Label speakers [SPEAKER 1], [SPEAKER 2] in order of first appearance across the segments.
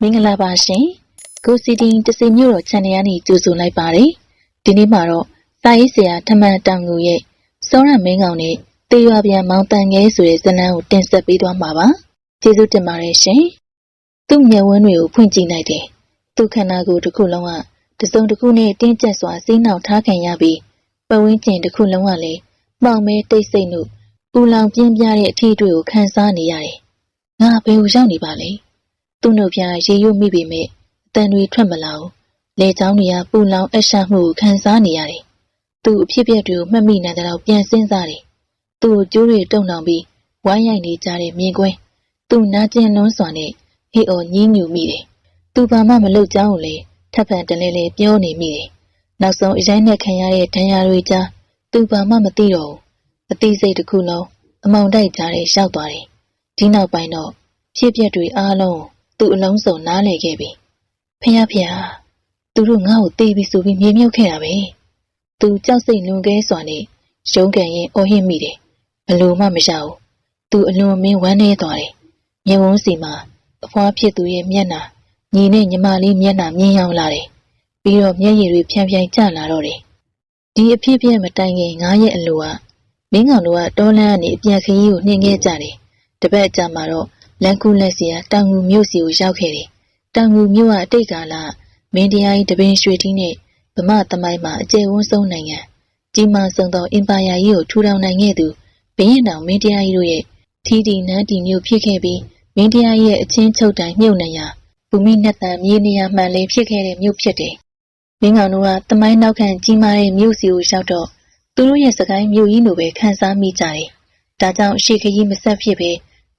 [SPEAKER 1] မင်္ဂလာပါရှင်ကိုစီတင်တစီမျိုးတော် channel ကနေကြိုဆိုလိုက်ပါတယ်ဒီနေ့မှာတော့စာရေးဆရာထမန်တောင်ငူရဲ့စောရမင်းကောင်နဲ့တေရွာပြန်မောင်တန်ငယ်ဆိုတဲ့ဇာတ်လမ်းကိုတင်ဆက်ပေးသွားမှာပါကျေးဇူးတင်ပါတယ်ရှင်သူ့မျက်ဝန်းတွေကိုဖွင့်ကြည့်လိုက်တယ်သူ့ခန္ဓာကိုယ်တစ်ခုလုံးကတစုံတစ်ခုနဲ့တင်းကျပ်စွာစီးနှောင်ထားခံရပြီးပဝင်းကျင်တစ်ခုလုံးကလည်းမှောင်မဲတိတ်ဆိတ်မှုပူလောင်ပြင်းပြတဲ့အထီးတွေကိုခံစားနေရတယ်ငါဘယ်ကိုရောက်နေပါလဲ သူ့နှုတ်ပြရေရွတ်မိပေမဲ့အတန်တွေထွက်မလာဘူးလေချောင်းတွေကပူလောင်အရှက်မှုကိုခံစားနေရတယ်သူ့အဖြစ်အပျက်တွေကိုမှတ်မိနိုင်တဲ့တော့ပြန်စဉ်းစားတယ်သူ့ကိုကြိုးတွေတုံနှောင်ပြီးဝိုင်းရိုက်နေကြတဲ့မြင်ကွင်းသူ့နာကျင်လွန်းစွာနဲ့ဟေ့အော်ညင်းညူမိတယ်သူဘာမှမလုပ်ကြောင်းကိုလေထပ်ဖန်တလဲလဲပြောနေမိတယ်နောက်ဆုံးအရင်နဲ့ခံရတဲ့ဒဏ်ရာတွေကြားသူဘာမှမသိတော့ဘူးအသိစိတ်တစ်ခုလုံးအမောင်တိုက်ကြားထဲရောက်သွားတယ်ဒီနောက်ပိုင်းတော့ဖြစ်ပျက်တွေအားလုံး သူ့အလုံးစုံနားလည်ခဲ့ပြီဖះဖះသူတို့ငါ့ကိုတေးပြီးဆိုပြီးမြေမြုပ်ခဲ့တာပဲသူကြောက်စိတ်လွန်ကဲစွာနဲ့ရုံးကန်ရင်အော်ဟစ်မိတယ်ဘလို့မှမရဘူးသူအလွန်မင်းဝမ်းနေသွားတယ်မျက်ဝန်းစီမှာအဖွားဖြစ်သူရဲ့မျက်နှာညီနဲ့ညီမလေးမျက်နှာမြင်ရောက်လာတယ်ပြီးတော့မျက်ရည်တွေဖြန်းဖြန်းကျလာတော့တယ်ဒီအဖြစ်ပြက်မတိုင်ခင်ငားရဲ့အလိုကမင်းကောင်တို့ကတောလန်းကနေအပြန်ခရီးကိုနှင်ခဲ့ကြတယ်တပတ်အကြာမှာတော့ လန်ကူလက်စီကတောင်ငူမြို့စီကိုရောက်ခဲ့တယ်တောင်ငူမြို့ကအတိတ်ကာလမင်းတရားကြီးတပင်ရွှေတီးနဲ့ဗမာသမိုင်းမှာအကျယ်ဝန်းဆုံးနိုင်ငံကြီးမားဆုံးသောအင်ပါယာကြီးကိုထူထောင်နိုင်ခဲ့သူဘင်းရင်တောင်မင်းတရားကြီးတို့ရဲ့ထီတီနန်းတီမျိုးဖြစ်ခဲ့ပြီးမင်းတရားကြီးရဲ့အချင်းချုပ်တိုင်မြုပ်နှံရာဘူမိနဲ့တန်မြေနေရာမှန်လေးဖြစ်ခဲ့တဲ့မြို့ဖြစ်တယ်။မင်းကောင်တို့ကတမိုင်းနောက်ခံကြီးမားတဲ့မြို့စီကိုရောက်တော့သူတို့ရဲ့စကိုင်းမြို့ကြီးလိုပဲခံစားမိကြတယ်။ဒါကြောင့်ရှေခကြီးမဆက်ဖြစ်ပဲ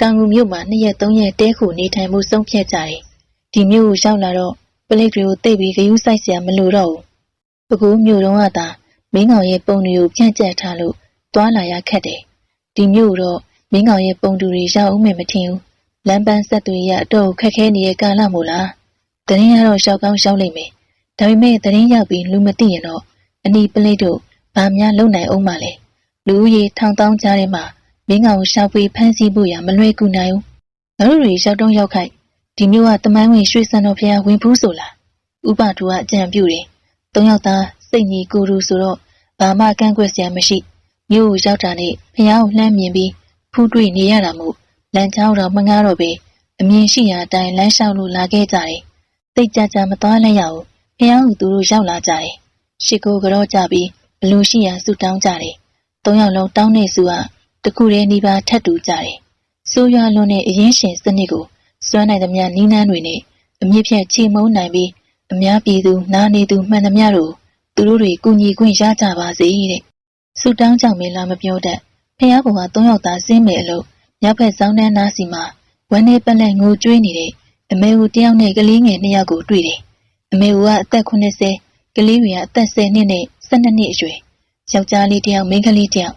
[SPEAKER 1] တောင်ငူမြို့မှာနှစ်ရက်သုံးရက်တဲခုနေထိုင်မှုဆုံးဖြတ်ကြတယ်။ဒီမြို့ကိုရောက်လာတော့ပလိတ်တွေကိုတိတ်ပြီးဂယုစိုက်စရာမလိုတော့ဘူး။ပကူးမြို့တော်ကသာမင်းကောင်ရဲ့ပုံတွေကိုဖြန့်ကျက်ထားလို့တွာလာရခက်တယ်။ဒီမြို့တော့မင်းကောင်ရဲ့ပုံတူတွေရောက်ဦးမယ်မထင်ဘူး။လမ်းပန်းဆက်သွေးရတော့ခက်ခဲနေတဲ့ကာလမို့လား။တရင်ကတော့ရှောက်ကောင်းရှောက်လိမ့်မယ်။ဒါပေမဲ့တရင်ရောက်ပြီးလူမသိရင်တော့အနီပလိတ်တို့ဘာများလုံနိုင်အောင်မလဲ။လူဦးရေထောင်တောင်းကြားထဲမှာ မင်းကောင်ရှောက်ပြီးဖမ်းဆီးဖို့ရမလွယ်ကူနိုင်ဘူး။ငါတို့တွေရောက်တော့ရောက်ခိုက်ဒီမျိုးကတမိုင်းဝင်ရွှေစံတော်ဖျားဝင်ဖူးဆိုလား။ဥပတူကအကြံပြုတယ်။သုံးယောက်သားစိတ်ညီကိုရူဆိုတော့ဘာမှကန့်ကွက်စရာမရှိ။မြို့ကိုရောက်တာနဲ့ဖျားကိုလှမ်းမြင်ပြီးဖူးတွေ့နေရတာမို့လမ်းကြောင်းတော့မငားတော့ပဲအမြင်ရှိရာအတိုင်းလမ်းလျှောက်လို့လာခဲ့ကြတယ်။တိတ်ကြကြမသွားလိုက်ရဘူး။ဖျားကိုသူတို့ရောက်လာကြတယ်။ရှ िख ိုကြောကြပြီးဘလူရှိရာဆူတောင်းကြတယ်။သုံးယောက်လုံးတောင်းနေစုက တခုတည်းနှီးပါထပ်တူကြတယ်။ဆိုးရွားလွန်းတဲ့အရင်ရှင်စနစ်ကိုစွမ်းနိုင်သမျှနီးနှန်းတွေနဲ့အမြင့်ဖြတ်ချေမုန်းနိုင်ပြီးအများပြည်သူနားနေသူမှန်သမျှတို့သူတို့တွေကူညီခွင့်ရကြပါစေတဲ့။ဆူတောင်းကြောင့်မင်းလားမပြောတတ်ဖះဘုံကသုံးယောက်သားစင်းမယ်အလို့မြောက်ဘက်စောင်းတန်းနားစီမှာဝမ်းနေပလက်ငိုကြွေးနေတဲ့အမေဦးတယောက်နဲ့ကလေးငယ်နှစ်ယောက်ကိုတွေ့တယ်။အမေဦးကအသက်80ကလေးတွေကအသက်10နှစ်နဲ့12နှစ်အရွယ်ယောက်ျားလေးတယောက်မိန်းကလေးတယောက်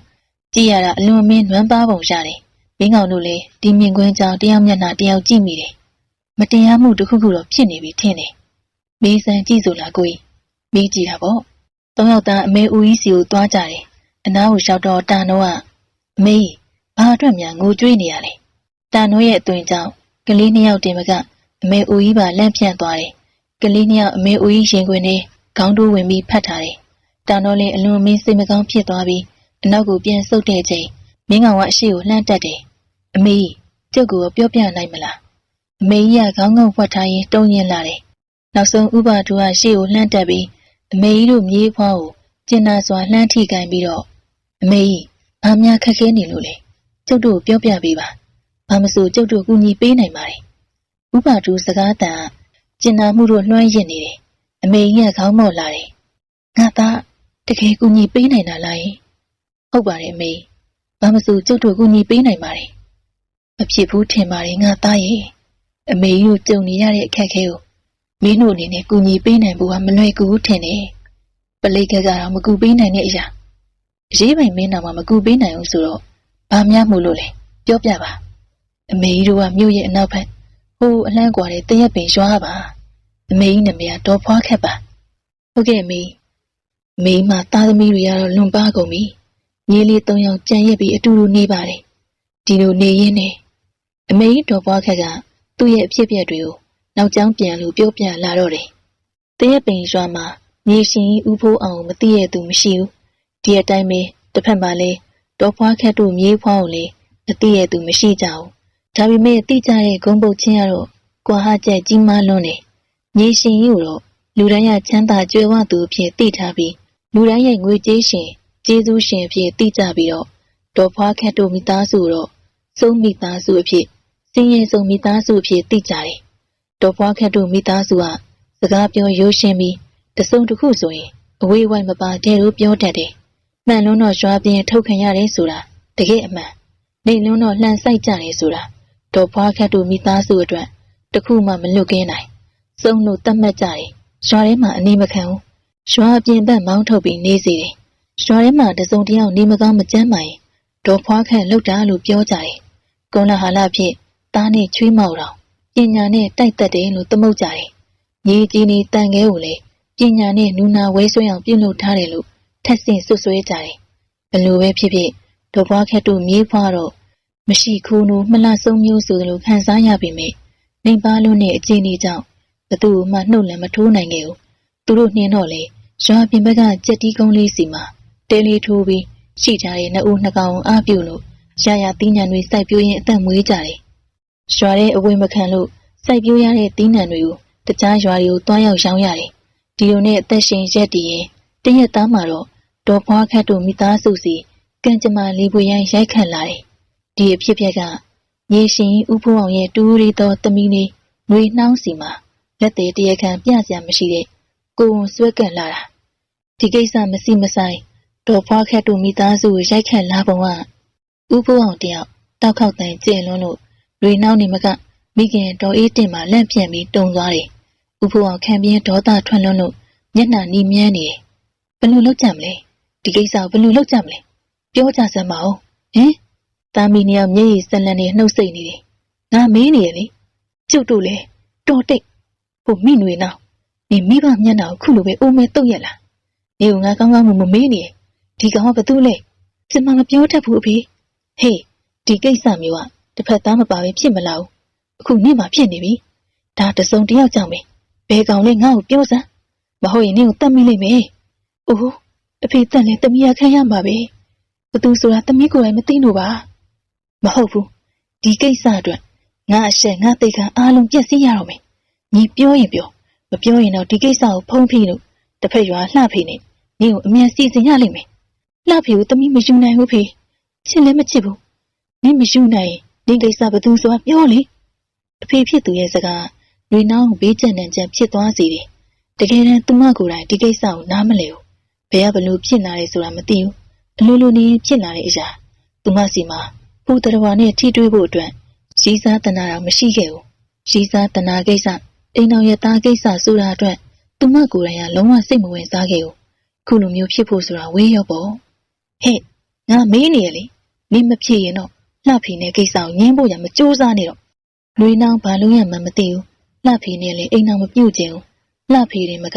[SPEAKER 1] ကြည့်ရတာအလွန်မင်းနွမ်းပါပုံရတယ်။မင်းကောင်တို့လည်းဒီမြင်ကွင်းကြောင်တယောက်မျက်နှာတယောက်ကြည့်မိတယ်။မတရားမှုတစ်ခုခုတော့ဖြစ်နေပြီထင်တယ်။မေးစမ်းကြည့်ဆိုလားကိုကြီး။မေးကြည့်တာပေါ့။သုံးယောက်သားအမေဦးကြီးစီကိုသွားကြတယ်။အနားကိုရောက်တော့တာနိုးကအမေဘာအတွက်များငိုကြွေးနေရလဲ။တာနိုးရဲ့အသွင်ကြောင့်ကလေးနှစ်ယောက်တင်မကအမေဦးကြီးပါလန့်ပြန့်သွားတယ်။ကလေးနှစ်ယောက်အမေဦးကြီးရင်ခွင်နဲ့ခေါင်းတိုးဝင်ပြီးဖတ်ထားတယ်။တာနိုးလည်းအလွန်မင်းစိတ်မကောင်းဖြစ်သွားပြီး အနောက်ကိုပြန်ဆုတ်တဲ့ချိန်မင်းကောင်ကအရှိကိုလှမ်းတက်တယ်။အမေကျုပ်ကိုပြောပြနိုင်မလား။အမေကြီးကခေါင်းငုံဖွက်ထားရင်တုံးရင်လာတယ်။နောက်ဆုံးဥပဒူကရှေ့ကိုလှမ်းတက်ပြီးအမေကြီးတို့မြေးဖွားကိုကျင်နာစွာလှမ်းထိကန်ပြီးတော့အမေကြီးဘာများခက်ခဲနေလို့လဲ။ကျုပ်တို့ပြောပြပေးပါ။ဘာမဆိုကျုပ်တို့ကူညီပေးနိုင်ပါတယ်။ဥပဒူစကားတန်ကျင်နာမှုတို့လွှမ်းရစ်နေတယ်။အမေကြီးကခေါင်းမော့လာတယ်။ငါသားတကယ်ကူညီပေးနိုင်တာလားယင်။ ဟုတ်ပါတယ်အမေ။ဘာမဆိုကျုပ်တို့ကူညီပေးနိုင်ပါတယ်။မဖြစ်ဘူးထင်ပါတယ်ငါသားရဲ့။အမေကြီးတို့ကြုံနေရတဲ့အခက်အခဲကိုမင်းတို့အနေနဲ့ကူညီပေးနိုင်ဖို့ကမလွယ်ကူဘူးထင်တယ်။ပလိတ်ကကတော့မကူပေးနိုင်တဲ့အရာ။အရေးပိုင်မင်းတော်မှမကူပေးနိုင်ဘူးဆိုတော့ဘာများမို့လို့လဲပြောပြပါ။အမေကြီးတို့ကမြို့ရဲ့အနောက်ဘက်ဟိုအလှမ်းကွာတဲ့တရက်ပင်ရွာပါ။အမေကြီးနာမည်ကတော့ဖွားခက်ပါ။ဟုတ်ကဲ့အမေ။မိမသားသမီးတွေကတော့လွန်ပါကုန်ပြီ။ ညီလေးသုံးယောက်ကြံရက်ပြီးအတူတူနေပါတယ်။ဒီလိုနေရင်းနဲ့အမေကြီးတော်ပွားခက်ကသူ့ရဲ့အဖြစ်အပျက်တွေကိုနောက်ကျောင်းပြန်လို့ပြောပြလာတော့တယ်။တရက်ပင်ရွာမှာမြေရှင်ဦးဖိုးအောင်မသိရသူမရှိဘူး။ဒီအတိုင်းပဲတစ်ဖက်မှာလည်းတော်ဖွားခက်တို့မြေးဖွားကိုလည်းမသိရသူမရှိကြဘူး။ဒါပေမဲ့သိကြတဲ့ဂုံပုတ်ချင်းကတော့ကွာဟချက်ကြီးမားလွန်းတယ်။မြေရှင်ကြီးကိုတော့လူတိုင်းရချမ်းသာကြွယ်ဝသူအဖြစ်သိထားပြီးလူတိုင်းရဲ့ငွေကြေးရှင် ကျေးဇူးရှင်အဖြစ်သိကြပြီးတော့တော်ဖွားခက်တို့မိသားစုတော့စုံမိသားစုအဖြစ်စင်းရဲဆုံးမိသားစုအဖြစ်သိကြတယ်။တော်ဖွားခက်တို့မိသားစုကစကားပြောရိုးရှင်းပြီးတစုံတစ်ခုဆိုရင်အဝေးဝိုင်းမပါတဲ့လိုပြောတတ်တယ်။မှန်လုံးတော့ရွာပြင်းထုတ်ခံရတယ်ဆိုတာတကယ်အမှန်။နေလုံးတော့လှန်ဆိုင်ကြတယ်ဆိုတာတော်ဖွားခက်တို့မိသားစုအတွက်တခုမှမလွတ်ကင်းနိုင်။စုံလို့တတ်မှတ်ကြတယ်။ရွာထဲမှာအနေမခံဘူး။ရွာအပြင်ဘက်မောင်းထုတ်ပြီးနေစီတယ်။ ရွာထဲမှာတစုံတစ်ယောက်နေမကောင်းမကျန်းမာရင်ဒေါ်ဖွားခန့်လောက်တာလို့ပြောကြတယ်။ကုန်းလာဟာလာဖြင့်သားနဲ့ချွေးမောက်တော်ပညာနဲ့တိုက်သက်တယ်လို့သမုတ်ကြတယ်။ညီကြီးနေတန်ခဲကိုလည်းပညာနဲ့နူနာဝဲဆွဲအောင်ပြုလုပ်ထားတယ်လို့ထက်ဆင့်ဆွဆွဲကြတယ်။ဘလို့ပဲဖြစ်ဖြစ်ဒေါ်ဖွားခက်တို့မြေးဖွားတော့မရှိခူးနိုးမလှဆုံးမျိုးဆိုသလိုခံစားရပေမယ့်နေပါလုံးနဲ့အခြေအနေကြောင့်ဘသူမှနှုတ်လည်းမထိုးနိုင်ခဲ့ဘူး။သူတို့နှင်းတော့လေရွာပြင်ဘက်ကကြက်တီးကုန်းလေးစီမှာ တဲလေးထိုးပြီးရှိကြတဲ့နှစ်ဦးနှစ်ကောင်အားပြုလို့ရရသီးနှံတွေစိုက်ပျိုးရင်းအသက်မွေးကြတယ်။ရွာတဲ့အဝေးမခံလို့စိုက်ပျိုးရတဲ့သီးနှံတွေကိုတခြားရွာတွေကိုတွားရောက်ရောင်းရတယ်။ဒီလိုနဲ့အသက်ရှင်ရက်တည်ရင်တရက်သားမှာတော့ဒေါ်ဖွားခတ်တို့မိသားစုစီကံကြမ္မာလေးပွေရိုင်းရိုက်ခတ်လာတယ်။ဒီအဖြစ်ပြက်ကရေရှင်ဥဖိုးအောင်ရဲ့တူရီတော်သမီးလေးနှွေနှောင်းစီမှာလက်သေးတရခံပြစရာမရှိတဲ့ကိုဝန်ဆွဲကပ်လာတာဒီကိစ္စမစီမဆိုင် ဒေါ်ဖွားခက်တို့မိသားစုကိုရိုက်ခတ်လာပုံကဥဖိုးအောင်တယောက်တောက်ခေါက်တန်ကျင်လွန်းလို့ရေနှောင်းနေမကမိခင်တော်အေးတင်မှာလန့်ပြန့်ပြီးတုံသွားတယ်ဥဖိုးအောင်ခံပြင်းဒေါသထွက်လွန်းလို့မျက်နှာနီးမြန်းနေတယ်ဘယ်လိုလုပ်ကြမလဲဒီကိစ္စကိုဘယ်လိုလုပ်ကြမလဲပြောကြစမ်းပါဦးဟင်သားမီးနှစ်ယောက်မျက်ရည်စက်လန့်နေနှုတ်ဆက်နေတယ်ငါမေးနေရလေကျုပ်တို့လေတော်တိတ်ဟိုမိနွေနောက်နေမိဘမျက်နှာကိုခုလိုပဲအိုးမဲတုတ်ရက်လားနေကငါကောင်းကောင်းမမမေးနေ ဒီကောင်ကဘာတူလဲစင်မမပြောတတ်ဘူးအဖေဟေးဒီကိစ္စမျိုးကတစ်ဖက်သားမပါဘဲဖြစ်မလားအခုနေ့မှဖြစ်နေပြီဒါတစုံတယောက်ကြောင့်ပဲဘယ်ကောင်လဲငါ့ကိုပြောစမ်းမဟုတ်ရင်နင့်ကိုတတ်မိလိမ့်မယ်အိုးအဖေတန်လဲတမီးရခံရမှာပဲဘသူဆိုတာတမီးကိုယ်တိုင်မသိလို့ပါမဟုတ်ဘူးဒီကိစ္စအတွက်ငါအရှက်ငါသိခံအားလုံးပြည့်စည်ရတော့မယ်ညီပြောရင်ပြောမပြောရင်တော့ဒီကိစ္စကိုဖုံးဖိလို့တစ်ဖက်ရွာလှဖိနေနင့်ကိုအမြန်စီစဉ်ရလိမ့်မယ် လှဖိကိုတမီးမယူနိုင်ဘူးဖေချစ်လည်းမချစ်ဘူးနင့်မယူနိုင်နင့်ကိစ္စဘသူဆိုတာပြောလေအဖေဖြစ်သူရဲ့စကားလွေနှောင်းဘေးကျန်တဲ့ကြံဖြစ်သွားစီတယ်တကယ်တမ်းသူမကိုယ်တိုင်ဒီကိစ္စကိုနားမလည်ဘူးဘယ်ကဘလို့ဖြစ်လာလဲဆိုတာမသိဘူးအလိုလိုနေဖြစ်လာတဲ့အရာသူမစီမှာပူတရဝါနဲ့ထိတွေ့ဖို့အတွက်ရီးစားတနာတာမရှိခဲ့ဘူးရီးစားတနာကိစ္စအိမ်တော်ရဲ့သားကိစ္စဆိုတာအတွက်သူမကိုယ်တိုင်ကလုံးဝစိတ်မဝင်စားခဲ့ဘူးခုလိုမျိုးဖြစ်ဖို့ဆိုတာဝေးရောပေါ့ ဟဲ့ငါမေးနေရလေနင်မဖြစ်ရင်တော့လှဖီနဲ့ကိစ္စကိုငင်းဖို့ရမကြိုးစားနေတော့လွေနှောင်းဘာလို့ရမှမသိဘူးလှဖီနဲ့လေအိမ်တော်မပြုတ်ခြင်းဘူးလှဖီတွေမက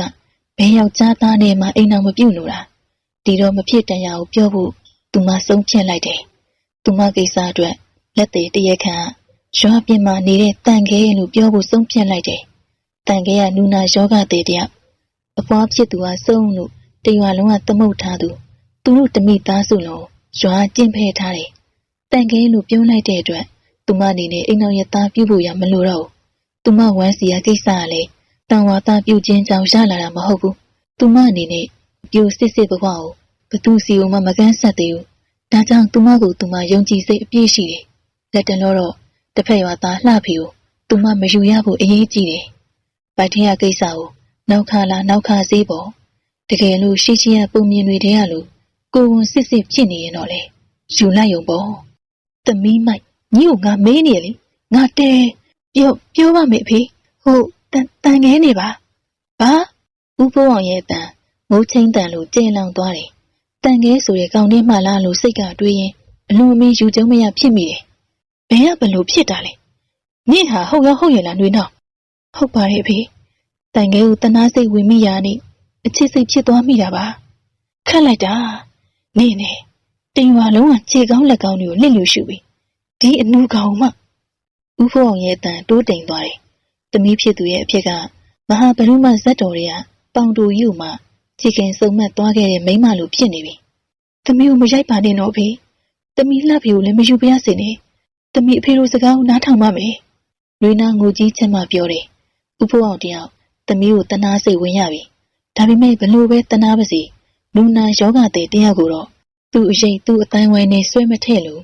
[SPEAKER 1] ဘယ်ယောက်ျားသားနဲ့မှအိမ်တော်မပြုတ်လို့လားဒီတော့မဖြစ်တန်ရကိုပြောဖို့သူမဆုံးဖြတ်လိုက်တယ်သူမကိစ္စအတွက်လက်သေးတရက်ခန့်ရွာပြင်မှာနေတဲ့တန်ခဲလို့ပြောဖို့ဆုံးဖြတ်လိုက်တယ်တန်ခဲကနူနာယောဂတဲ့တယောက်အပွားဖြစ်သူကစုံလို့တရွာလုံးကသမုတ်ထားသူ သူတို့တမိသားစုလုံးရွာကျင့်ဖဲထားတယ်တန်ခဲလို့ပြောလိုက်တဲ့အတွက်သူမအနေနဲ့အိမ်တော်ရသားပြုဖို့ရမလိုတော့ဘူးသူမဝမ်းစီရကိစ္စကလည်းတန်ဝါသားပြုခြင်းကြောင့်ရလာတာမဟုတ်ဘူးသူမအနေနဲ့ပြိုစစ်စစ်ဘဝကိုဘသူစီကိုမှမကန်းဆက်သေးဘူးဒါကြောင့်သူမကိုသူမယုံကြည်စိတ်အပြည့်ရှိတယ်လက်တလောတော့တစ်ဖက်ရွာသားလှဖီကိုသူမမယူရဖို့အရေးကြီးတယ်ဗိုက်ထင်းရကိစ္စကိုနောက်ခါလာနောက်ခါစေးပေါ်တကယ်လို့ရှိရှိရပုံမြင်တွေတည်းရလို့ ကိုဝန်စစ်စစ်ဖြစ်နေရင်တော့လေယူလိုက်ရုံပေါ့သမီးမိုက်ညီကိုငါမေးနေလေငါတဲပြောပြောပါမယ်အဖေဟုတ်တန်တန်ငဲနေပါဘာဦးဖိုးအောင်ရဲ့တန်မိုးချင်းတန်လို့ကျင်းလောင်သွားတယ်တန်ငဲဆိုတဲ့ကောင်ထဲမှလာလို့စိတ်ကတွေးရင်အလွန်အမင်းယူကျုံမရဖြစ်မိတယ်ဘယ်ကဘလို့ဖြစ်တာလဲနင့်ဟာဟုတ်ရောဟုတ်ရလားနှွေးနောက်ဟုတ်ပါတယ်အဖေတန်ငဲကိုတနာစိတ်ဝင်မိရနေအချစ်စိတ်ဖြစ်သွားမိတာပါခတ်လိုက်တာ နေနေတင်ရွာလုံးကခြေကောင်းလက်ကောင်းတွေကိုလစ်လျူရှုပြီးဒီအနူကောင်မှဦးဖိုးအောင်ရဲ့တန်တိုးတိမ်သွားတယ်သမီးဖြစ်သူရဲ့အဖြစ်ကမဟာဗရုမဇတ်တော်တွေကပေါင်တူယူမှချီခင်စုံမက်သွားခဲ့တဲ့မိန်းမလိုဖြစ်နေပြီ။သမီးကိုမရိုက်ပါနဲ့တော့ဖေ။သမီးလှဖေကိုလည်းမယူပြရစေနဲ့။သမီးအဖေတို့စကားကိုနားထောင်ပါမယ်။လွေနာငိုကြီးချက်မှပြောတယ်။ဥဖိုးအောင်တယောက်သမီးကိုတနာစိတ်ဝင်ရပြီ။ဒါပေမဲ့ဘလို့ပဲတနာပါစေ လူနာယောဂတဲ့တယောက်ကိုတော့သူ့အရေးသူ့အတိုင်းဝိုင်းနဲ့ဆွဲမထည့်လို့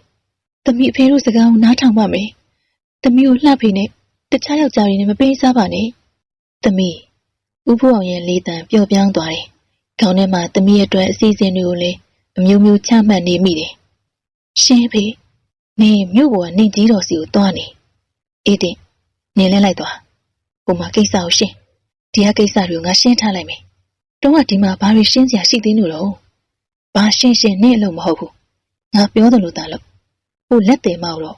[SPEAKER 1] သမီးအဖေတို့စကားကိုနားထောင်ပါမယ်။သမီးကိုလှဖေနဲ့တခြားယောက်ျားတွေနဲ့မပေးစားပါနဲ့။သမီးဦးဖိုးအောင်ရဲ့လေးတန်ပျော့ပြောင်းသွားတယ်။ခေါင်းထဲမှာသမီးအတွက်အစီအစဉ်တွေကိုလည်းအမျိုးမျိုးချမှတ်နေမိတယ်။ရှင်ဖေနေမြို့ပေါ်ကနေကြီးတော်စီကိုသွားနေ။အေးတင်နေလဲလိုက်သွား။ဟိုမှာကိစ္စကိုရှင်း။ဒီဟာကိစ္စတွေကိုငါရှင်းထားလိုက်မယ်။ တော့ကဒီမှာဘာတွေရှင်းစရာရှိသေးလို့တော့။ဘာရှင်းရှင်းနဲ့လို့မဟုတ်ဘူး။ငါပြောတယ်လို့သာလို့။ဟိုလက်တယ်မောက်တော့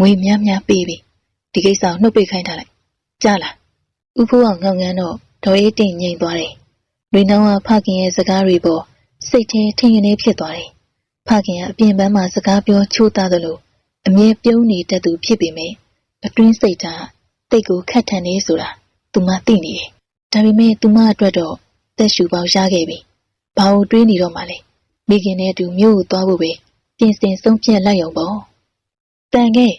[SPEAKER 1] ငွေများများပေးပြီ။ဒီကိစ္စကိုနှုတ်ပိတ်ခိုင်းထားလိုက်။ကြားလား။ဦးဖိုးအောင်ငေါငန်းတော့ဒေါ်အေးတင်ငိမ်သွားတယ်။လူနောင်ကဖခင်ရဲ့စကားတွေပေါ်စိတ်ထဲထင်ရနေဖြစ်သွားတယ်။ဖခင်ကအပြင်ပန်းမှာစကားပြောချိုးသားသလိုအမြဲပြုံးနေတတ်သူဖြစ်ပေမယ့်အတွင်းစိတ်ဓာတ်တိတ်ကိုခတ်ထန်နေဆိုတာသူမသိနေတယ်။ဒါပေမဲ့သူမအတွက်တော့ သက်ရှူပေါက်ရခဲ့ပြီ။ဘာလို့တွေးနေတော့မှလဲ။မိခင်နဲ့အတူမြို့ကိုသွားဖို့ပဲပြင်ဆင်ဆုံးဖြတ်လိုက်ရုံပေါ့။တန်ခဲ့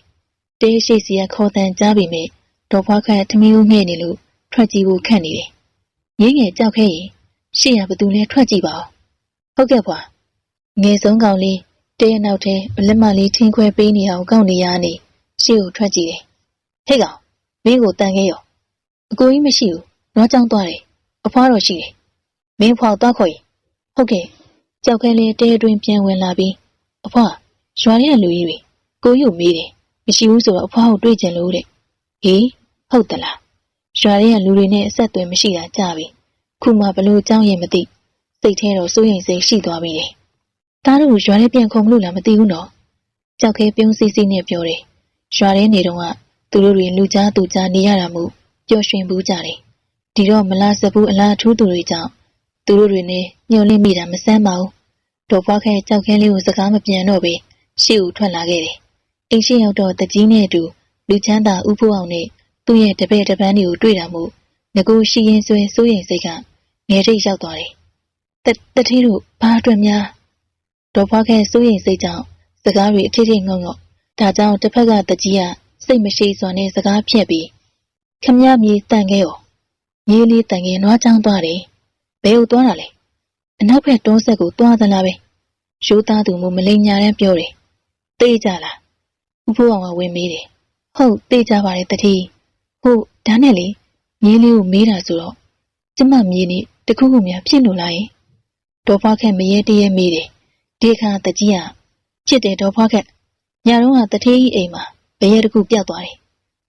[SPEAKER 1] တေးရှိစီကခေါ်တန်ကြားပြီမဲ့ဒေါ်ဖွားခန့်ထမင်းဦးငှဲ့နေလို့ထွက်ကြည့်ဖို့ခန့်နေတယ်။ရင်းငယ်ကြောက်ခဲ့ရင်ရှေ့ရဘသူလဲထွက်ကြည့်ပါဦး။ဟုတ်ကဲ့ဖွာ။ငယ်ဆုံးကောင်လေးတဲရနောက်ထဲဗလက်မလေးထင်းခွဲပေးနေအောင်ကောက်နေရနေရှေ့ကိုထွက်ကြည့်တယ်။ဟဲ့ကောင်မင်းကိုတန်ခဲ့ရော။အကိုကြီးမရှိဘူး။နွားကြောင်းသွားတယ်။အဖွားတော့ရှိတယ်။ မင်းဖွာသွားခေါ်ရင်ဟုတ်ကဲ့ကြောက်ခဲလေးတဲအတွင်းပြန်ဝင်လာပြီးအဖွားရွာရဲ့လူကြီးတွေကိုယူမေးတယ်။မရှိဘူးဆိုတော့အဖွားကိုတွေ့ကြလို့တဲ့။ဟေးဟုတ်သလား။ရွာရဲ့လူတွေနဲ့အဆက်အသွယ်မရှိတာကြပြီ။ခုမှဘလို့အကြောင်းရင်မသိစိတ်ထဲတော့စိုးရိမ်စိတ်ရှိသွားပြီလေ။သားတို့ရွာထဲပြန်ခုံမလို့လားမသိဘူးနော်။ကြောက်ခဲပြုံးစီစီနဲ့ပြောတယ်။ရွာထဲနေတော့ကသူတို့တွေလူကြားသူကြားနေရတာမို့ပျော်ရွှင်ဘူးကြတယ်။ဒီတော့မလားစဘူးအလားထူးသူတွေကြောင့် သူတို့တွေနဲ့ညှို့လင့်မိတာမဆန်းပါဘူး။ဒေါ်ဖွားခဲကြောက်ခဲလေးကိုစကားမပြန်တော့ပဲရှေ့ကိုထွက်လာခဲ့တယ်။အိမ်ရှိရောက်တော့တကြီးနဲ့အတူလူချမ်းသာဥဖိုးအောင်နဲ့သူ့ရဲ့တပည့်တပန်းတွေကိုတွေ့တာမို့ငကိုရှိရင်ဆွဲစိုးရိမ်စိတ်ကငယ်ထိတ်ရောက်သွားတယ်။တတတိတို့ဘာအတွက်များဒေါ်ဖွားခဲစိုးရိမ်စိတ်ကြောင့်စကားတွေအထိထိငုံငုံဒါကြောင့်တစ်ဖက်ကတကြီးကစိတ်မရှိစွာနဲ့စကားဖြတ်ပြီးခမရမြေတန်ခဲ့ရောမြေးလေးတန်ခဲ့နွားချောင်းသွားတယ် ဘယ်ကိုသွားတာလဲအနောက်ဘက်တွန်းဆက်ကိုသွားသလားပဲရိုးသားသူမို့မလိန်ညာတန်းပြောတယ်တေးကြလားဥဖိုးအောင်ကဝင်မေးတယ်ဟုတ်တေးကြပါတယ်တတိဟုတ်ဒါနဲ့လေမြေးလေးကိုမေးတာဆိုတော့ကျမမြေးနေတခုခုများဖြစ်လို့လားယင်ဒေါ်ဖွားခက်မရဲတရဲမေးတယ်ဒီအခါတကြီးကချစ်တယ်ဒေါ်ဖွားခက်ညတော့ကတထေးကြီးအိမ်မှာဘရဲတခုပြတ်သွားတယ်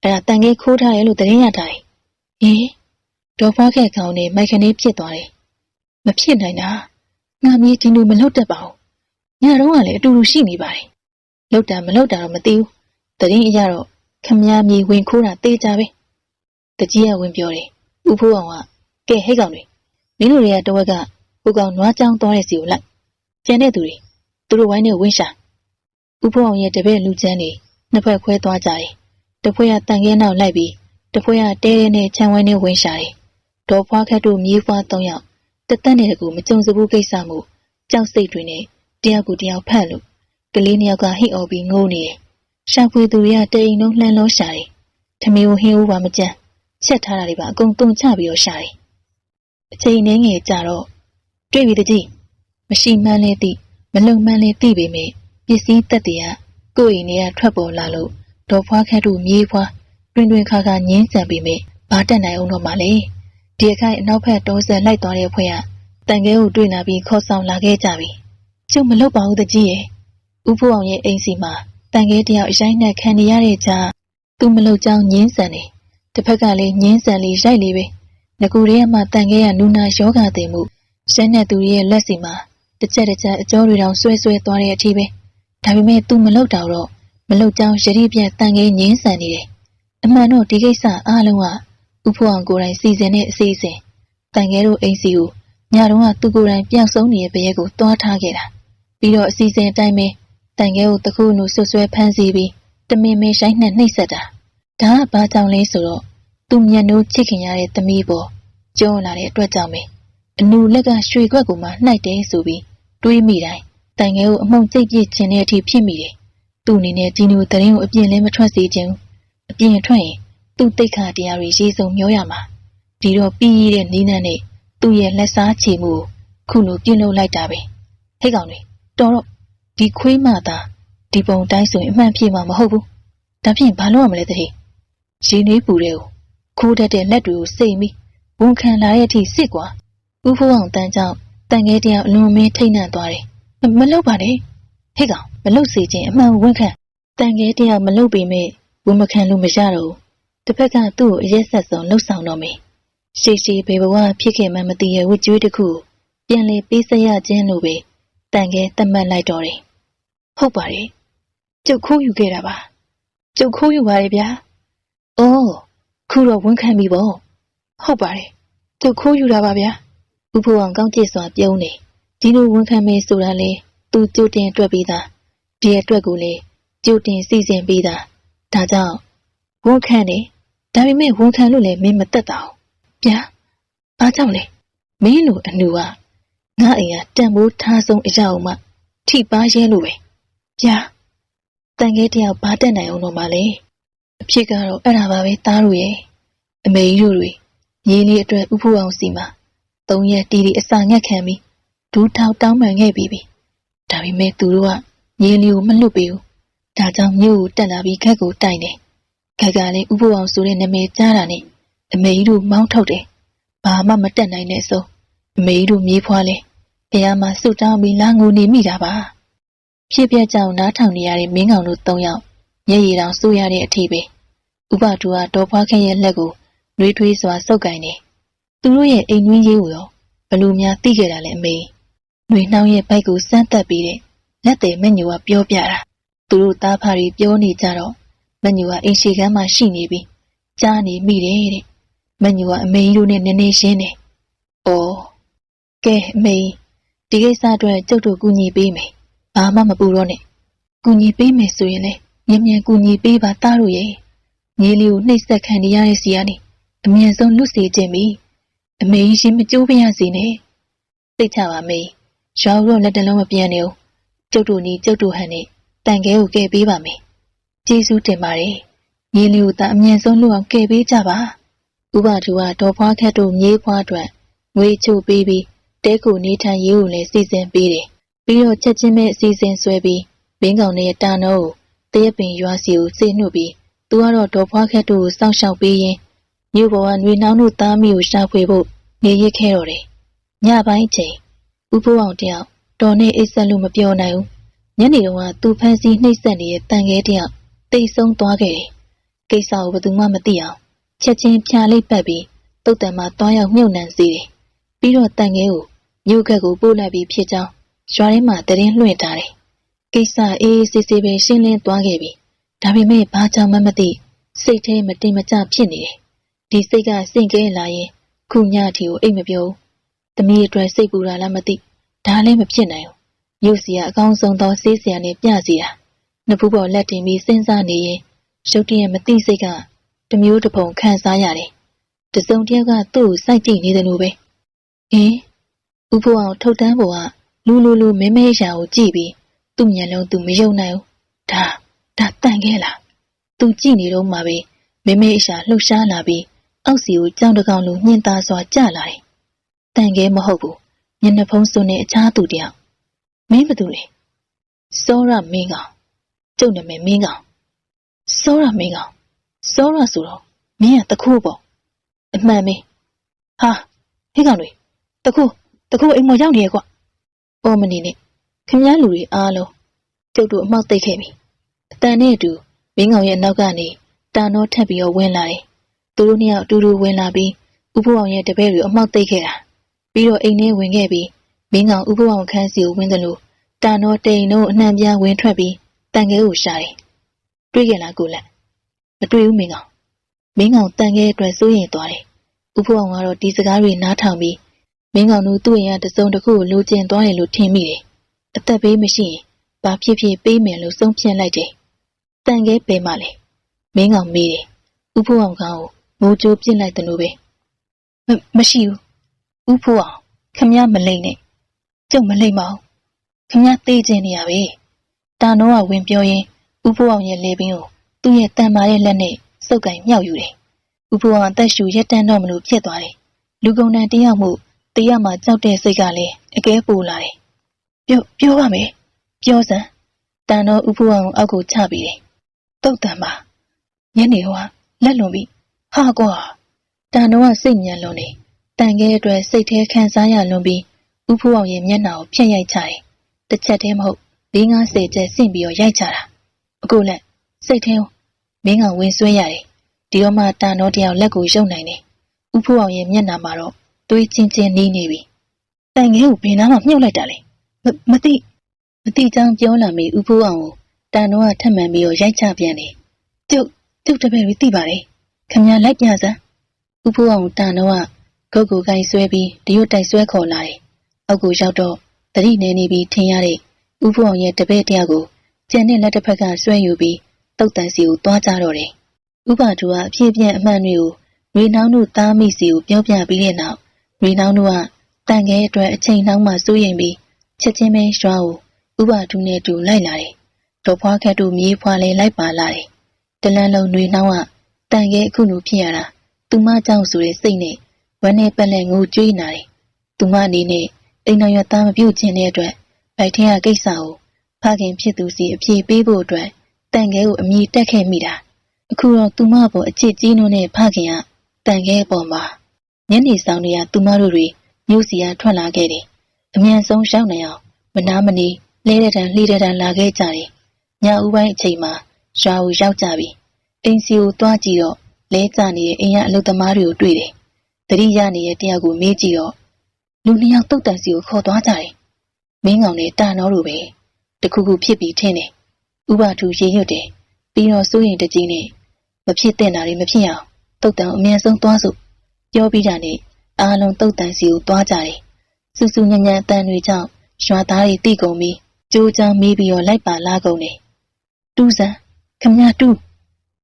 [SPEAKER 1] အဲ့ဒါတန်ခဲခိုးထားတယ်လို့သတင်းရထားတယ်ဟင်ဒေါ်ဖွားခက်ခေါင်းနဲ့မိုက်ခနေဖြစ်သွားတယ် မဖြစ်နိုင်တာငါမြေးဒီလိုမလုပ်တတ်ပါဘူးညတော့ကလည်းအတူတူရှိနေပါတယ်လောက်တာမလောက်တာတော့မသိဘူးသတင်းအရတော့ခမည်းမြေဝင်ခိုးတာတေးကြပဲတကြီးကဝင်ပြောတယ်ဥဖိုးအောင်ကကဲဟဲ့ကောင်တွေမင်းတို့တွေကတဝက်ကကိုကောင်နွားချောင်းသွားတဲ့စီကိုလိုက်ကျန်တဲ့သူတွေသူတို့ဝိုင်းနဲ့ဝင်းရှာဥဖိုးအောင်ရဲ့တပည့်လူချမ်းတွေနှစ်ဖက်ခွဲသွားကြတယ်တဖွဲကတန်ခဲနောက်လိုက်ပြီးတဖွဲကတဲတဲနဲ့ခြံဝိုင်းနဲ့ဝင်းရှာတယ်ဒေါ်ဖွားခတ်တို့မြေးဖွား၃ယောက် တသက်နဲ့တကူမကြုံစဘူးကိစ္စမှုကြောက်စိတ်တွေနဲ့တယောက်ကူတယောက်ဖတ်လို့ကလေးနှစ်ယောက်ကဟိအော်ပြီးငိုးနေတယ်ရှာဖွေသူတွေကတအိမ်လုံးလှမ်းလို့ရှာတယ်ထမင်းကိုဟင်းဦးပါမကြမ်းချက်ထားတာတွေပါအကုန်တုံချပြီးတော့ရှာတယ်အချိန်နှင်းငယ်ကြတော့တွေ့ပြီတကြီးမရှိမှန်းလဲသိမလုံမှန်းလဲသိပေမဲ့ပစ္စည်းတက်တွေကကိုယ့်အိမ်ထဲကထွက်ပေါ်လာလို့ဒေါ်ဖွားခက်တို့မြေးဖွားတွင်တွင်ခါခါငင်းဆန်ပေမဲ့ဘာတက်နိုင်အောင်တော့မလဲ ဒီအခိုင်အနောက်ဘက်တောဆက်လိုက်သွားတဲ့ဖွဲ့ကတန်ခဲကိုတွေ့လာပြီးခေါ်ဆောင်လာခဲ့ကြပြီကျုပ်မလုပ်ပါဘူးတကြီးရဲ့ဥဖိုးအောင်ရဲ့အိမ်စီမှာတန်ခဲတယောက်ရိုက်နှက်ခံနေရတဲ့ကြားသူမလုပ်ကြောင်းငင်းဆန်တယ်တစ်ဖက်ကလည်းငင်းဆန်လေးရိုက်လေးပဲငကူရဲမှတန်ခဲရနူနာယောဂတင်မှုရှမ်းတဲ့သူရဲ့လက်စီမှာတစ်ချက်တစ်ချက်အကျော်တွေတောင်ဆွဲဆွဲသွားတဲ့အထိပဲဒါပေမဲ့သူမလုပ်တော့တော့မလုပ်ကြောင်းရည်ပြတ်တန်ခဲငင်းဆန်နေတယ်အမှန်တော့ဒီကိစ္စအားလုံးက ဥဖိုးအောင်ကိုယ်တိုင်စီစဉ်တဲ့အစီအစဉ်တန်ခဲတို့အိမ်စီကိုညတုန်းကသူကိုယ်တိုင်ပြောင်းဆုံးနေတဲ့ဘရဲကိုတွားထားခဲ့တာပြီးတော့အစီအစဉ်အတိုင်းပဲတန်ခဲကိုတခုနုဆွဆွဲဖမ်းဆီးပြီးတမင်မင်းဆိုင်နဲ့နှိပ်စက်တာဒါကဘာကြောင့်လဲဆိုတော့သူမျက်နှိုးချစ်ခင်ရတဲ့သမီးပေါ်ကြောလာတဲ့အတွက်ကြောင့်ပဲအနူလက်ကရွှေခွက်ကိုမှနှိုက်တယ်ဆိုပြီးတွေးမိတိုင်းတိုင်ငယ်ကိုအမုံကျိတ်ပြစ်ခြင်းတဲ့အထိဖြစ်မိတယ်။သူ့အနေနဲ့ဒီလိုတရင်ကိုအပြင်းလဲမထွက်စေခြင်းဘူး။အပြင်းထွက်ရင် သူ့တိတ်ခါတရားတွေရေးစုံမျောရမှာ။ဒီတော့ပြီးရတဲ့နီးနှံနဲ့သူ့ရဲ့လက်စားချေမှုကိုခုလိုပြင်းလို့လိုက်တာပဲ။ဟဲ့ကောင်တွေတော်တော့ဒီခွေးမသားဒီပုံတိုင်းဆိုရင်အမှန်ဖြစ်မှာမဟုတ်ဘူး။ဒါဖြင့်ဘာလို့ရမလဲတတိ။ရေနွေးပူတဲ့ကိုခိုးတတ်တဲ့လက်တွေကိုစိတ်ပြီးဝန်ခံလာတဲ့အထိစစ်ကွာ။ဦးဖိုးအောင်တန်းကြောင့်တန်ငယ်တယောက်အလွန်မင်းထိတ်နှံ့သွားတယ်။မလုပ်ပါနဲ့။ဟဲ့ကောင်မလုပ်စေခြင်းအမှန်ဝန်ခံတန်ငယ်တယောက်မလုပ်ပေမဲ့ဝန်မခံလို့မရတော့ဘူး။ တစ်ဖက်ကသူ့ကိုအရက်ဆက်ဆုံးလှုပ်ဆောင်တော့မယ်။ရှိရှိဘေဘဝဖြစ်ခဲ့မှမသိရဲ့ဝကြွေးတစ်ခုပြန်လေပေးစရခြင်းလို့ပဲတန်ငယ်သတ်မှတ်လိုက်တော့တယ်။ဟုတ်ပါတယ်။ကျုပ်ခိုးယူခဲ့တာပါ။ကျုပ်ခိုးယူပါတယ်ဗျာ။အော်ခုတော့ဝန်ခံပြီပေါ့။ဟုတ်ပါတယ်။ကျုပ်ခိုးယူတာပါဗျာ။ဥဖိုးအောင်ကောင်းကျစ်စွာပြုံးနေဒီလိုဝန်ခံမေးဆိုတာလေသူကြိုတင်တွက်ပြီးသားဒီအတွက်ကိုလေကြိုတင်စီစဉ်ပြီးသားဒါကြောင့်ဝန်ခံတယ် ဒါပေမဲ့ဝန်ခံလို့လည်းမင်းမတက်တာဗျာဘာကြောင့်လဲမင်းလိုအနူကငါအိမ်ကတန်ဖိုးထားဆုံးအရာအောင်မှထိပါရဲလို့ပဲဗျာတန်ခဲတယောက်ဘာတက်နိုင်အောင်တော့မလဲအဖြစ်ကတော့အဲ့ဒါပါပဲသားတို့ရဲ့အမေကြီးတို့တွေညီလေးအတွက်ဥဖို့အောင်စီမှာသုံးရက်တီတီအစာငက်ခံပြီးဒူးထောက်တောင်းပန်ခဲ့ပြီးပြီဒါပေမဲ့သူတို့ကညီလေးကိုမလွတ်ပေးဘူးဒါကြောင့်မြို့ကိုတက်လာပြီးခက်ကိုတိုင်တယ် ခက်ကလည်းဥဖို့အောင်ဆိုတဲ့နာမည်ကြားတာနဲ့အမေကြီးတို့မောင်းထုတ်တယ်ဘာမှမတက်နိုင်တဲ့ဆိုအမေကြီးတို့မြေးဖွားလဲဘုရားမှာဆုတောင်းပြီးလာငိုနေမိတာပါဖြစ်ပြကြောင်နားထောင်နေရတဲ့မင်းကောင်တို့၃ယောက်မျက်ရည်တောင်စိုးရတဲ့အထိပဲဥပတူကတော့ဖွားခဲရဲ့လက်ကိုနှွေးထွေးစွာစုပ်ကင်နေသူတို့ရဲ့အိမ်တွင်းရေးကိုရောဘလူများသိခဲ့တာလဲအမေနှွေနှောင်းရဲ့ဘိုက်ကိုစမ်းတက်ပြီးတဲ့လက်သေးမညိုကပြောပြတာသူတို့သားဖားတွေပြောနေကြတော့ မညိုကအိမ်ရှိကမ်းမှာရှိနေပြီးကြားနေမိတယ်တဲ့မညိုကအမေကြီးတို့နဲ့နည်းနည်းရှင်းတယ်။အော်ကဲအမေဒီကိစ္စအတွက်ကျုပ်တို့ကူညီပေးမယ်။ဘာမှမပူတော့နဲ့။ကူညီပေးမယ်ဆိုရင်လည်းမြန်မြန်ကူညီပေးပါသားတို့ရဲ့။ညီလေးကိုနှိပ်စက်ခံနေရတဲ့စီကနေအမြန်ဆုံးလွတ်စေခြင်းပြီ။အမေကြီးရှင်မကြိုးပရစေနဲ့။သိချပါမေ။ရောင်ရောလက်တလုံးမပြန်နေဘူး။ကျုပ်တို့နီးကျုပ်တို့ဟန်နဲ့တန်ခဲကိုကဲပေးပါမယ်။ ကျေးဇူးတင်ပါတယ်။ညီလေးကိုသာအမြန်ဆုံးလွတ်အောင်ကဲပေးကြပါ။ဥပဒူကဒေါ်ဖွားခက်တို့မြေးဖွားအတွက်ငွေချို့ပေးပြီးတဲကိုနေထိုင်ရေးကိုလည်းစီစဉ်ပေးတယ်။ပြီးတော့ချက်ချင်းပဲအစီအစဉ်ဆွဲပြီးမင်းကောင်နဲ့တာနောကိုတရက်ပင်ရွာစီကိုစိတ်နှုတ်ပြီးသူကတော့ဒေါ်ဖွားခက်တို့ကိုစောင့်ရှောက်ပေးရင်းမြို့ပေါ်ကနှွေနှောင်းတို့သားမိကိုရှာဖွေဖို့နေရခဲ့တော့တယ်။ညပိုင်းချိန်ဥဖိုးအောင်တယောက်တော်နဲ့အိတ်ဆက်လို့မပြောနိုင်ဘူး။ညနေတုန်းကသူဖန်စီနှိပ်စက်နေတဲ့တန်ခဲတယောက် တိတ်ဆုံးသွားခဲ့တယ်။ကိစ္စကိုဘယ်သူမှမသိအောင်ချက်ချင်းဖြာလေးပတ်ပြီးတုတ်တံမှာတွားရောက်မြုပ်နှံစေတယ်။ပြီးတော့တန်ငယ်ကိုမြို့ကက်ကိုပို့လိုက်ပြီးဖြစ်ကြောင်းရွာထဲမှာတရင်လွှင့်ထားတယ်။ကိစ္စအေးအေးဆေးဆေးပဲရှင်းလင်းသွားခဲ့ပြီ။ဒါပေမဲ့ဘာကြောင့်မှမသိစိတ်ထဲမတင်မကျဖြစ်နေတယ်။ဒီစိတ်ကစင့်ကဲလာရင်ခုညထီကိုအိတ်မပြောဘူး။သမီးအတွက်စိတ်ပူတာလားမသိ။ဒါလည်းမဖြစ်နိုင်ဘူး။မြို့စီကအကောင်းဆုံးသောဆေးဆရာနဲ့ပြစီတာ။ နှစ်ဖူးပေါ်လက်တင်ပြီးစဉ်းစားနေရင်ရုတ်တရက်မသိစိတ်ကတမျိုးတစ်ပုံခံစားရတယ်။တစုံတစ်ယောက်ကသူ့ကိုစိုက်ကြည့်နေတယ်လို့ပဲ။အင်းဥဖိုးအောင်ထုတ်တန်းပေါ်ကလူလူလူမဲမဲရာကိုကြည့်ပြီးသူ့မျက်လုံးသူမယုံနိုင်ဘူး။ဒါဒါတန်ခဲ့လား။သူကြည့်နေတော့မှပဲမဲမဲအရှာလှုပ်ရှားလာပြီးအောက်စီကိုကြောင်တကောင်လိုညှင်သားစွာကျလာတယ်။တန်ခဲမဟုတ်ဘူး။မျက်နှာဖုံးစွန်းတဲ့အခြားသူတယောက်။မင်းဘသူလဲ။စောရမင်းကောင်။ ကျုပ်နာမည်မင်းကောင်။စောရမင်းကောင်။စောရဆိုတော့မင်းကတခိုးပေါ့။အမှန်ပဲ။ဟာဟဲ့ကောင်တွေတခိုးတခိုးအိမ်မရောက်နေရဲ့ကွ။အော်မနေနဲ့ခင်ဗျားလူတွေအားလုံးကျုပ်တို့အမောက်သိပ်ခဲ့ပြီ။အတန်နဲ့အတူမင်းကောင်ရဲ့နောက်ကနေတာနောထပ်ပြီးတော့ဝင်လာတယ်။သူတို့နှစ်ယောက်အတူတူဝင်လာပြီးဥပအောင်ရဲ့တပည့်တွေအမောက်သိပ်ခဲ့တာ။ပြီးတော့အိမ်ထဲဝင်ခဲ့ပြီးမင်းကောင်ဥပအောင်ခန်းစီကိုဝင်တယ်လို့တာနောတိန်တို့အနှံပြားဝင်ထွက်ပြီး တန်ခဲကိုရှာတယ်။တွေ့ခဲ့လားကိုလက်မတွေ့ဘူးမင်းကောင်မင်းကောင်တန်ခဲအတွက်စိုးရင်သွားတယ်။ဥပအောင်ကတော့ဒီစကားတွေနားထောင်ပြီးမင်းကောင်တို့သူ့အိမ်ကတစုံတစ်ခုကိုလိုချင်သွားတယ်လို့ထင်မိတယ်။အသက်ဘေးမရှိရင်ဘာဖြစ်ဖြစ်ပေးမယ်လို့ဆုံးဖြတ်လိုက်တယ်။တန်ခဲပဲမှလေမင်းကောင်မေးတယ်။ဥဖိုးအောင်ကောင်ကိုမမိုးကြိုးပြစ်လိုက်တယ်လို့ပဲမမရှိဘူးဥဖိုးအောင်ခမရမလိမ့်နဲ့ကျုပ်မလိမ့်ပါဘူးခမရသေးခြင်းနေရပဲ တာနောကဝင်ပြောရင်းဥဖိုးအောင်ရဲ့လေပင်ကိုသူ့ရဲ့တန်မာတဲ့လက်နဲ့စုပ်ကင်မြောက်ယူတယ်ဥဖိုးအောင်အသက်ရှူရက်တန်းတော့မလို့ဖြစ်သွားတယ်လူကုန်တန်တယောက်မှုတယောက်မှကြောက်တဲ့စိတ်ကလည်းအကဲပူလာတယ်ပြောပြောပါမယ်ပြောစမ်းတန်တော့ဥဖိုးအောင်အောက်ကိုချပြီးတယ်တုတ်တန်ပါညနေဟောလက်လွန်ပြီးဟာကွာတန်တော့စိတ်ညံလွန်နေတန်ခဲအတွက်စိတ်แท้ခံစားရလွန်ပြီးဥဖိုးအောင်ရဲ့မျက်နှာကိုဖျက်ရိုက်ချတယ်တစ်ချက်တည်းမဟုတ်၄ 50ချက်ဆင့်ပြီးတော့ရိုက်ချတာအခုလက်စိတ်แท้မင်းကဝင်ဆွဲရတယ်ဒီတော့မှတန်တော့တယောက်လက်ကိုရုပ်နိုင်တယ်ဥဖိုးအောင်ရဲ့မျက်နှာမှာတော့သွေးချင်းချင်းနီးနေပြီတန်ခဲကိုဘယ်နားမှမြုပ်လိုက်တာလဲမမသိမသိချောင်းပြောလာမိဥဖိုးအောင်ကိုတန်တော့ထက်မှန်ပြီးတော့ရိုက်ချပြန်တယ်ကျုပ်ကျုပ်တပည့်တွေသိပါတယ်ခမရလိုက်ပြစမ်းဥဖိုးအောင်တန်တော့ကဂုတ်ကိုကိုင်ဆွဲပြီးတရွတ်တိုက်ဆွဲခေါ်လာတယ်အောက်ကိုရောက်တော့တတိနေနေပြီးထင်ရတဲ့ ဥဖိုးအောင်ရဲ့တပည့်တယောက်ကိုကျန်တဲ့လက်တစ်ဖက်ကဆွဲယူပြီးတုတ်တန်စီကိုသွားကြတော့တယ်ဥပါတူကအဖြစ်ပြန့်အမှန်တွေကိုရွေနှောင်းတို့သားမိစီကိုပြောပြပြီးတဲ့နောက်ရွေနှောင်းတို့ကတန်ခဲအတွက်အချိန်နှောင်းမှစိုးရိမ်ပြီးချက်ချင်းပဲရွာကိုဥပါတူနဲ့တူလိုက်လာတယ်။ဒေါ်ဖွားခက်တို့မြေးဖွားလေးလိုက်ပါလာတယ်။တလန်းလုံးနှွေနှောင်းကတန်ခဲအခုလိုဖြစ်ရတာသူမကြောင့်ဆိုတဲ့စိတ်နဲ့ဝမ်းနဲ့ပက်လက်ငိုကြွေးနာတယ်။သူမအနေနဲ့အိမ်တော်ရသားမပြုတ်ခြင်းတဲ့အတွက် ဗိုက်ထဲကကိစ္စကိုဖခင်ဖြစ်သူစီအပြေပေးဖို့အတွက်တန်ခဲကိုအမိတက်ခဲ့မိတာ။အခုတော့သူမပေါ်အချစ်ကြီးနှုံးနဲ့ဖခင်ကတန်ခဲပေါ်မှာညနေဆောင်တွေကသူမတို့တွေမြို့စီကထွက်လာခဲ့တယ်။အမြန်ဆုံးရောက်နိုင်အောင်မနာမနေလဲတဲ့တန်လှီးတဲ့တန်လာခဲ့ကြတယ်။ညဦးပိုင်းအချိန်မှာရွာကိုရောက်ကြပြီ။အိမ်စီကိုသွားကြည့်တော့လဲကျနေတဲ့အိမ်ကအလုပ်သမားတွေကိုတွေ့တယ်။တတိယနေတဲ့တယောက်ကိုမေးကြည့်တော့လူနှစ်ယောက်တုတ်တန်စီကိုခေါ်သွားကြတယ်။ မင်းကောင်နဲ့တာနောတို့ပဲတခုခုဖြစ်ပြီးထင်းတယ်။ဥပထူရေရွတ်တယ်။ပြီးတော့စိုးရင်တကြီးနဲ့မဖြစ်တဲ့နာတွေမဖြစ်အောင်တုတ်တန်အမြန်ဆုံးသွားစို့ပြောပြီးတာနဲ့အားလုံးတုတ်တန်စီကိုသွားကြတယ်။စူးစူးညံ့ညံ့အတန်တွေကြောင့်ရွာသားတွေတိကုန်ပြီးကြိုးချောင်းမေးပြီးတော့လိုက်ပါလာကုန်တယ်။တူးစံခမရတူး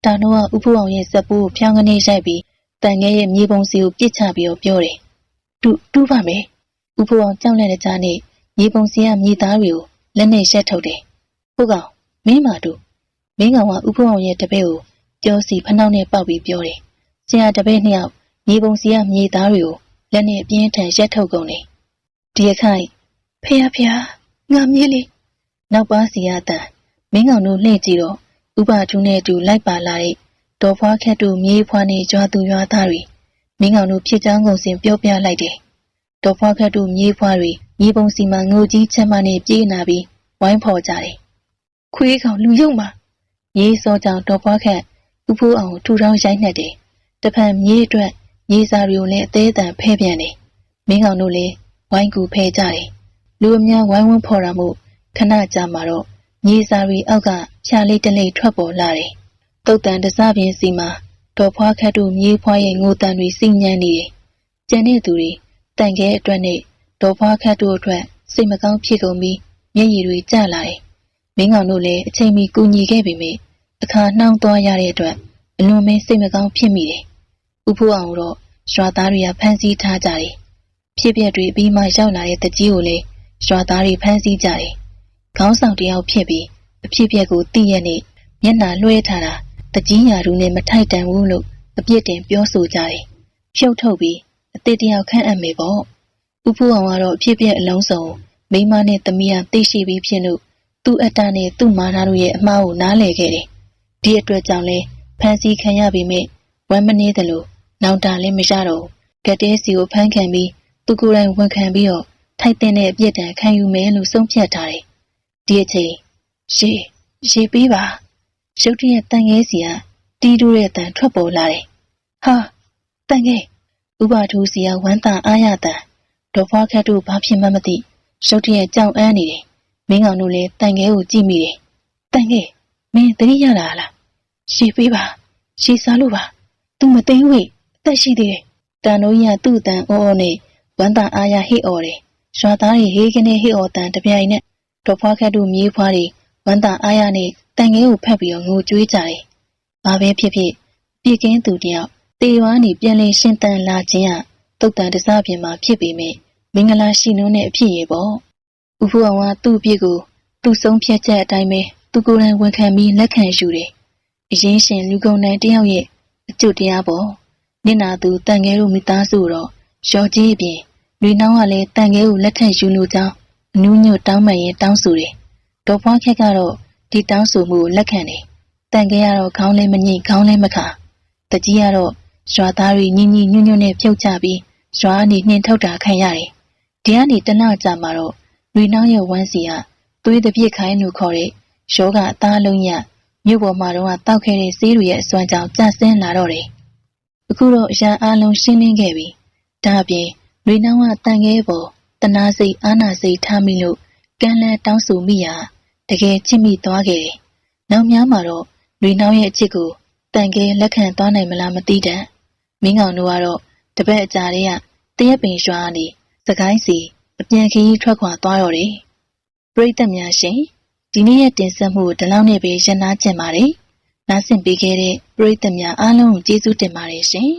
[SPEAKER 1] တာနိုးကဥဖိုးအောင်ရဲ့ဇက်ပိုးကိုဖြောင်းကနေရိုက်ပြီးတန်ငယ်ရဲ့မြေပုံစီကိုပြစ်ချပြီးတော့ပြောတယ်။တူးတူးပါမယ်။ဥဖိုးအောင်ကြောက်လန့်တဲ့ကြားနဲ့ မြေပုံစီကမြေသားတွေကိုလက်နဲ့ရက်ထုတ်တယ်။ဟုတ်ကောင်မင်းမာတူမင်းကောင်ကဥဖိုးအောင်ရဲ့တပည့်ကိုကြောစီဖနှောက်နဲ့ပေါက်ပြီးပြောတယ်။ဆရာတပည့်နှစ်ယောက်မြေပုံစီကမြေသားတွေကိုလက်နဲ့အပြင်းထန်ရက်ထုတ်ကုန်တယ်။ဒီအခိုင်ဖေရဖေရငါမြေးလေးနောက်ပါစီရတန်မင်းကောင်တို့လှည့်ကြည့်တော့ဥပထုနဲ့အတူလိုက်ပါလာတဲ့ဒေါ်ဖွားခက်တို့မြေးဖွားနဲ့ကြွားသူရွာသားတွေမင်းကောင်တို့ဖြစ်ချောင်းကုန်စင်ပြောပြလိုက်တယ်။ဒေါ်ဖွားခက်တို့မြေးဖွားတွေ မြေပုံစီမှာငိုကြီးချမ်းမနဲ့ပြေးနာပြီးဝိုင်းဖော်ကြတယ်။ခွေးကောင်လူယုံမှာရေးစောကြောင်ဒေါ်ဖွားခက်ဥဖိုးအောင်ထူထောင်းရိုက်နှက်တယ်။တဖန်မြေးအတွက်မြေစာတွေကိုလည်းအသေးအတန်ဖဲပြန်တယ်။မင်းကောင်တို့လည်းဝိုင်းကူဖဲကြတယ်။လူအများဝိုင်းဝန်းဖော်တာမို့ခဏကြာမှာတော့မြေစာရီအောက်ကဖြာလေးတလေးထွက်ပေါ်လာတယ်။တုတ်တန်တစားပြင်းစီမှာဒေါ်ဖွားခတ်တို့မြေးဖွားရဲ့ငိုတန်တွေစိညမ်းနေတယ်။ကျန်တဲ့သူတွေတန်ခဲအတွက်နဲ့ ဒေါ်ဖွားခတ်တို့အတွက်စိတ်မကောင်းဖြစ်ကုန်ပြီးမျက်ရည်တွေကျလာတယ်။မင်းကောင်တို့လည်းအချိန်မီကူညီခဲ့ပေမဲ့အခါနှောင်းသွားရတဲ့အတွက်အလွန်ပဲစိတ်မကောင်းဖြစ်မိတယ်။ဥဖိုးအောင်တော့ရွာသားတွေကဖမ်းဆီးထားကြတယ်။ဖြစ်ပျက်တွေပြီးမှရောက်လာတဲ့တကြီးကိုလည်းရွာသားတွေဖမ်းဆီးကြတယ်။ခေါင်းဆောင်တယောက်ဖြစ်ပြီးအဖြစ်ပျက်ကိုသိရနဲ့မျက်နှာလွှဲထားတာတကြီးညာလူနဲ့မထိုက်တန်ဘူးလို့အပြစ်တင်ပြောဆိုကြတယ်။ဖြုတ်ထုတ်ပြီးအစ်တယောက်ခန့်အပ်မယ်ပေါ့။ ဥဖိုးအောင်ကတော့အဖြစ်ပျက်အလုံးစုံမိမနဲ့သမီးကသိရှိပြီးဖြစ်လို့သူ့အတ္တနဲ့သူ့မာနာတို့ရဲ့အမှားကိုနားလည်ခဲ့တယ်။ဒီအတွက်ကြောင့်လဲဖမ်းဆီးခံရပြီးမြဝမ်းမနေသလိုနောင်တလည်းမရတော့ကတဲစီကိုဖမ်းခံပြီးသူကိုယ်တိုင်ဝန်ခံပြီးတော့ထိုက်တဲ့အပြစ်ဒဏ်ခံယူမယ်လို့ဆုံးဖြတ်ထားတယ်။ဒီအချိန်ရေရေပေးပါရုတ်တရက်တန်ငယ်စီကတီးတိုးတဲ့တန်ထွက်ပေါ်လာတယ်။ဟာတန်ငယ်ဥပါထူးစီကဝမ်းသာအားရတန် ဒေါ်ဖွားခတ်တို့ဘာဖြစ်မှမသိရုတ်တရက်ကြောင်အန်းနေတယ်။မင်းကောင်တို့လည်းတန်ငယ်ကိုကြည့်မိတယ်။တန်ငယ်မင်းတတိရလာလား။ရေပေးပါရေစားလို့ပါ။ तू မသိဘူးဟဲ့အသက်ရှိသေးတယ်။တန်တို့ကြီးကသူ့အတန်အောအောနဲ့ဝမ်းသာအားရဟိအော်တယ်။ရွာသားတွေဟေးကနေဟိအော်တန်တပြိုင်နဲ့ဒေါ်ဖွားခတ်တို့မြေးဖွားတွေဝမ်းသာအားရနဲ့တန်ငယ်ကိုဖက်ပြီးတော့ငိုကြွေးကြတယ်။ဘာပဲဖြစ်ဖြစ်ပြစ်ကင်းသူတယောက်တေရွာနေပြန်လည်ရှင်တန်လာခြင်းဟာ တုတ်တန်တစားပြင်မှာဖြစ်ပေမဲ့မင်္ဂလာရှိနှုံးတဲ့အဖြစ်ရေပေါ့ဥဖူအောင်ကသူ့အပြစ်ကိုသူ့ဆုံးဖြတ်ချက်အတိုင်းပဲသူကိုယ်တိုင်ဝန်ခံပြီးလက်ခံယူတယ်အရင်ရှင်လူကုန်နိုင်တယောက်ရဲ့အကျုပ်တရားပေါ့နင့်နာသူတန်ငယ်တို့မိသားစုတော့ရော်ကြီးအပြင်လူနောင်းကလည်းတန်ငယ်ကိုလက်ခံယူလို့ကြောင်းအနူးညွတ်တောင်းပန်ရင်တောင်းဆိုတယ်ဒေါ်ဖွားခက်ကတော့ဒီတောင်းဆိုမှုကိုလက်ခံတယ်တန်ငယ်ကတော့ခေါင်းလဲမညိခေါင်းလဲမခါတကြီးကတော့ရွာသားတွေညီညီညွတ်ညွတ်နဲ့ပြုတ်ချပြီး ရွာကနေနှင်ထုတ်တာခံရတယ်ဒီကနေတနကြမှာတော့လူနောင်းရဲ့ဝမ်းစီကသွေးတစ်ပြစ်ခိုင်းလို့ခေါ်တဲ့ယောဂအသားလုံးရမြို့ပေါ်မှာတော့တောက်ခဲ့တဲ့ဆေးတွေရဲ့အစွမ်းကြောင့်ကျဆင်းလာတော့တယ်အခုတော့အရာအလုံးရှင်းလင်းခဲ့ပြီဒါအပြင်လူနောင်းကတန်ခဲပေါ်တနာစိတ်အာနာစိတ်ထားမိလို့ကမ်းလန်းတောင်းဆိုမိရာတကယ်ချစ်မိသွားခဲ့တယ်နောက်များမှာတော့လူနောင်းရဲ့အချစ်ကိုတန်ခဲလက်ခံသွားနိုင်မလားမသိတတ်မင်းကောင်တို့ကတော့ တပတ်အကြာတည်းကတရက်ပင်ရွာကနေစကိုင်းစီအပြန်ခရီးထွက်ခွာသွားတော့တယ်ပရိသတ်များရှင်ဒီနေ့ရဲ့တင်ဆက်မှုကိုဒီလောက်နဲ့ပဲရန်နာကျင်ပါတယ်နားဆင်ပေးခဲ့တဲ့ပရိသတ်များအားလုံးကိုကျေးဇူးတင်ပါတယ်ရှင်